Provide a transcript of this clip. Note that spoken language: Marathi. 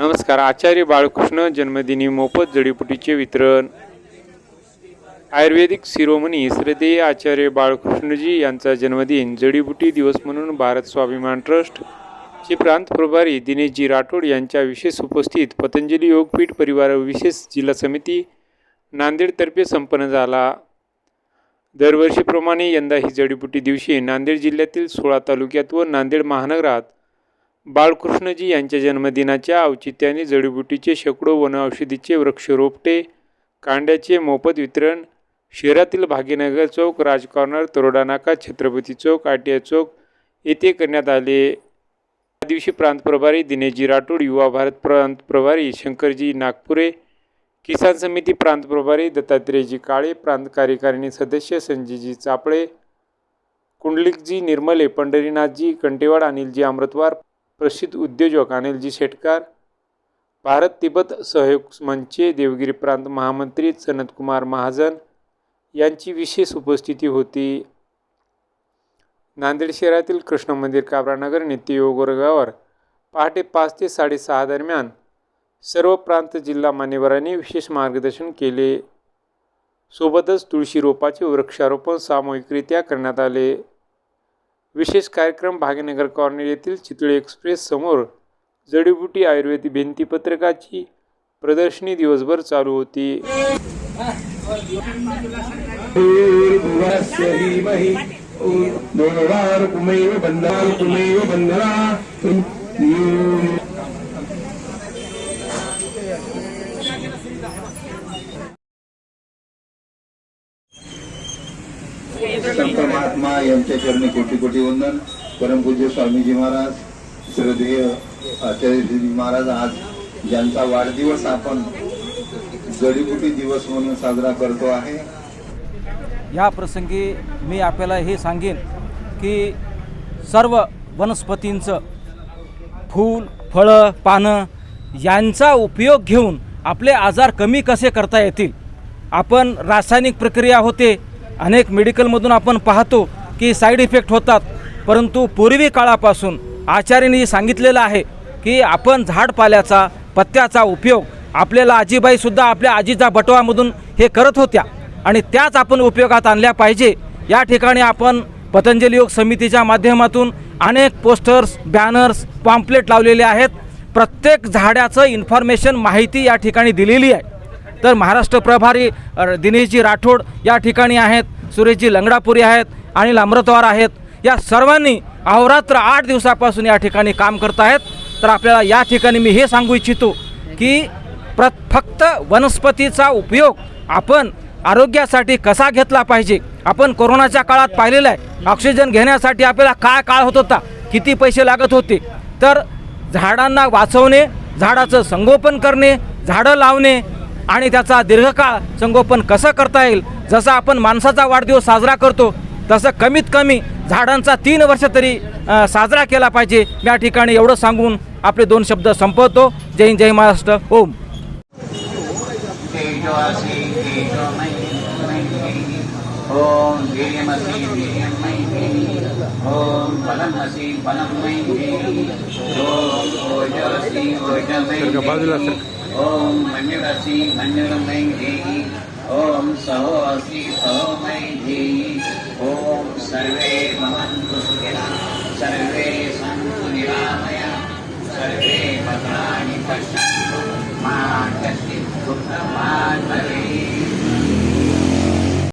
नमस्कार आचार्य बाळकृष्ण जन्मदिनी मोफत जडीबुटीचे वितरण. आयुर्वेदिक शिरोमणी श्रद्धेय आचार्य बाळकृष्णजी यांचा जन्मदिन जडीबुटी दिवस म्हणून भारत स्वाभिमान ट्रस्ट चे प्रांत प्रभारी दिनेशजी राठोड यांच्या विशेष उपस्थित पतंजली योगपीठ परिवार विशेष जिल्हा समिती नांदेडतर्फे संपन्न झाला. दरवर्षीप्रमाणे यंदा ही जडीबुटी दिवशी नांदेड जिल्ह्यातील सोळा तालुक्यात व नांदेड महानगरात बाळकृष्णजी यांच्या जन्मदिनाच्या औचित्याने जडीबुटीचे शेकडो वनऔषधीचे वृक्षरोपटे कांड्याचे मोफत वितरण शहरातील भाग्यनगर चौक राजकॉर्नर तरोडा नाका छत्रपती चौक आटिया चौक येथे करण्यात आले. या दिवशी प्रांत प्रभारी दिनेशजी राठोड युवा भारत प्रांत प्रभारी शंकरजी नागपुरे किसान समिती प्रांत प्रभारी दत्तात्रेयजी काळे प्रांत कार्यकारिणी सदस्य संजयजी चापळे कुंडलिकजी निर्मले पंढरीनाथजी कंटेवाड अनिलजी अमृतवार प्रसिद्ध उद्योजक अनिलजी शेटकार भारत तिब्बत सहयोग मंचचे देवगिरी प्रांत महामंत्री सनतकुमार महाजन यांची विशेष उपस्थिती होती. नांदेड शहरातील कृष्ण मंदिर काबरानगर नित्ययोग वर्गावर पहाटे पाच ते साडेसहा दरम्यान सर्व प्रांत जिल्हा मान्यवरांनी विशेष मार्गदर्शन केले. सोबतच तुळशी रोपाचे वृक्षारोपण सामूहिकरित्या करण्यात आले. विशेष कार्यक्रम भाग्यनगर कॉर्नर येथील चितळे एक्सप्रेस समोर जडीबुटी आयुर्वेदी भिंतीपत्रकाची प्रदर्शनी दिवसभर चालू होती. संत महात्मा यांच्या चरणी कोटी कोटी वंदन. परमपूज्य स्वामीजी महाराज श्रद्धेय आचार्यजी महाराज आज ज्यांचा वाढदिवस आपण जडीबुटी दिवस म्हणून साजरा करतो आहे. या प्रसंगी मी आपल्याला हे सांगेन की सर्व वनस्पतींचं फूल फळं पानं यांचा उपयोग घेऊन आपले आजार कमी कसे करता येतील? आपण रासायनिक प्रक्रिया होते अनेक मेडिकलमधून आपण पाहतो की साईड इफेक्ट होतात. परंतु पूर्वी काळापासून आचार्यांनी सांगितलेलं आहे की आपण झाडपाल्याचा पत्त्याचा उपयोग आपल्याला आजीबाईसुद्धा आपल्या आजीच्या बटवामधून हे करत होत्या. आणि त्याच आपण उपयोगात आणल्या पाहिजे. या ठिकाणी आपण पतंजली योग समितीच्या माध्यमातून अनेक पोस्टर्स बॅनर्स पॉम्पलेट लावलेले आहेत. प्रत्येक झाडाचं इन्फॉर्मेशन माहिती या ठिकाणी दिलेली आहे. तर महाराष्ट्र प्रभारी दिनेशजी राठोड या ठिकाणी आहेत सुरेशजी लंगडापुरी आहेत आणि अमृतवार आहेत. या सर्वांनी अहोरात्र आठ दिवसापासून या ठिकाणी काम करत आहेत. तर आपल्याला या ठिकाणी मी हे सांगू इच्छितो की प्र फक्त वनस्पतीचा उपयोग आपण आरोग्यासाठी कसा घेतला पाहिजे? आपण कोरोनाच्या काळात पाहिलेलं आहे ऑक्सिजन घेण्यासाठी आपल्याला काय काळ होत होता? किती पैसे लागत होते? तर झाडांना वाचवणे झाडाचं संगोपन करणे झाडं लावणे आणि त्याचा दीर्घकाळ संगोपन कसं करता येईल? जसं आपण माणसाचा वाढदिवस साजरा करतो तसं कमीत कमी झाडांचा तीन वर्ष तरी साजरा केला पाहिजे. या ठिकाणी एवढं सांगून आपले दोन शब्द संपवतो. जय हिंद जय महाराष्ट्र. ओम. तेजोसि ओम ॐ ओजसि ओजमयि ॐ सहो असि सहो मै सहोमयि ॐ सर्वे भवन्तु सुखिनः सर्वे सन्तु निरामया सर्वे पत्राणि पश्यन्तु। मा कश्चित् दुःखं